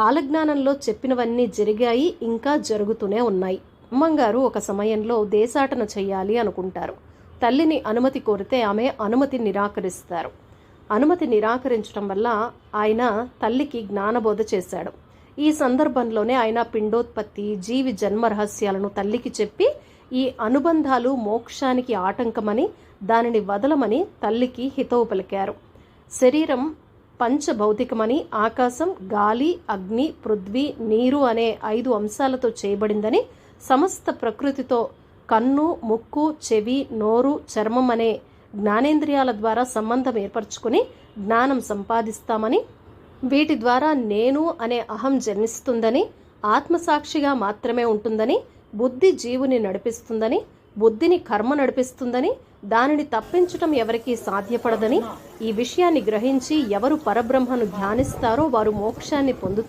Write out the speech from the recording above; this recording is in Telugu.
కాలజ్ఞానంలో చెప్పినవన్నీ జరిగాయి ఇంకా జరుగుతూనే ఉన్నాయి. అమ్మంగారు ఒక సమయంలో దేశాటన చేయాలి అనుకుంటారు. తల్లిని అనుమతి కోరితే ఆమె అనుమతి నిరాకరిస్తారు. అనుమతి నిరాకరించడం వల్ల ఆయన తల్లికి జ్ఞానబోధ చేశాడు. ఈ సందర్భంలోనే ఆయన పిండోత్పత్తి జీవి జన్మ రహస్యాలను తల్లికి చెప్పి ఈ అనుబంధాలు మోక్షానికి ఆటంకమని దానిని వదలమని తల్లికి హితవు పలికారు. శరీరం పంచభౌతికమని ఆకాశం గాలి అగ్ని పృథ్వీ నీరు అనే ఐదు అంశాలతో చేయబడిందని సమస్త ప్రకృతితో కన్ను ముక్కు చెవి నోరు చర్మం అనే జ్ఞానేంద్రియాల ద్వారా సంబంధం ఏర్పరచుకుని జ్ఞానం సంపాదిస్తామని వీటి ద్వారా నేను అనే అహం జన్మిస్తుందని ఆత్మసాక్షిగా మాత్రమే ఉంటుందని బుద్ధి జీవుని నడిపిస్తుందని బుద్ధిని కర్మ నడిపిస్తుందని దానిని తప్పించటం ఎవరికీ సాధ్యపడదని ఈ విషయాన్ని గ్రహించి ఎవరు పరబ్రహ్మను ధ్యానిస్తారో వారు మోక్షాన్ని పొందుతారు.